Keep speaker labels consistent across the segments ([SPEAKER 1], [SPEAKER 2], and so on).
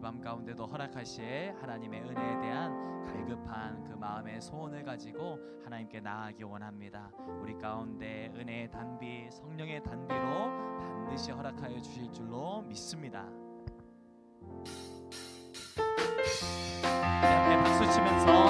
[SPEAKER 1] 이 밤 가운데도 허락하실 하나님의 은혜에 대한 갈급한 그 마음의 소원을 가지고 하나님께 나아가기 원합니다. 우리 가운데 은혜의 단비, 성령의 단비로 반드시 허락하여 주실 줄로 믿습니다. 우리 함께 박수 치면서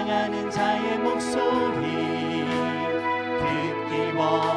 [SPEAKER 1] 사랑하는 자의 목소리 듣기 원.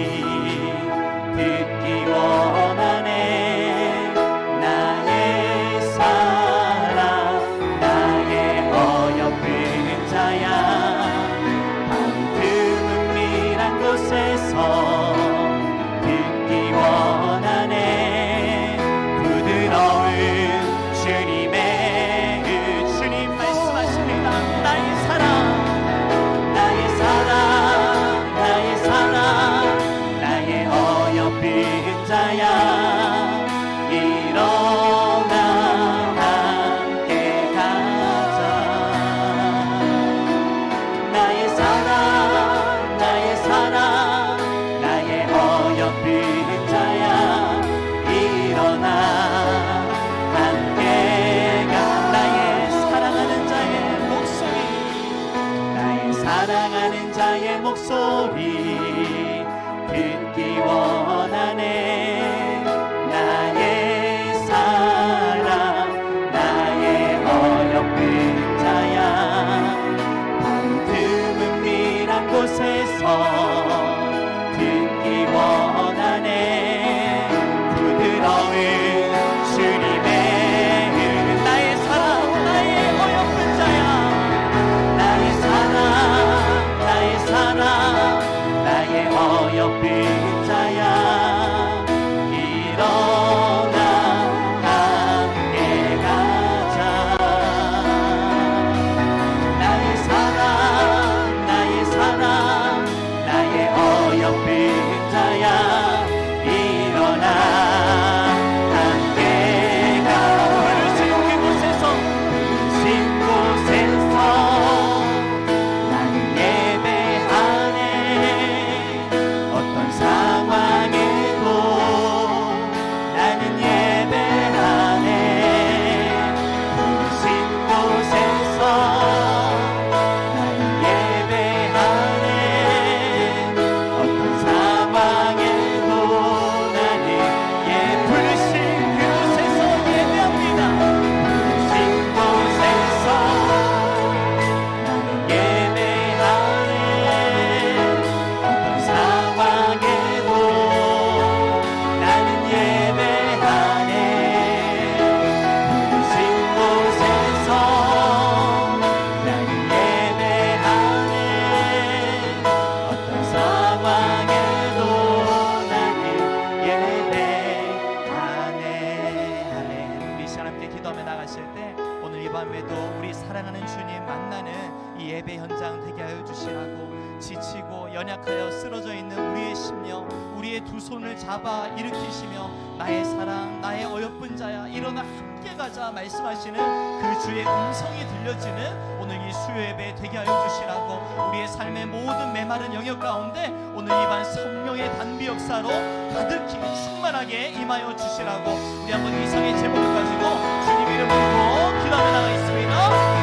[SPEAKER 1] He Deus. 이 예배 현장 되게 하여 주시라고 지치고 연약하여 쓰러져 있는 우리의 심령 우리의 두 손을 잡아 일으키시며 나의 사랑 나의 어여쁜 자야 일어나 함께 가자 말씀하시는 그 주의 음성이 들려지는 오늘 이 수요 예배 되게 하여 주시라고 우리의 삶의 모든 메마른 영역 가운데 오늘 이반 성령의 단비 역사로 가득히 충만하게 임하여 주시라고 우리 한번 이성의 제목을 가지고 주님 이름으로 기도하며 나가 있습니다.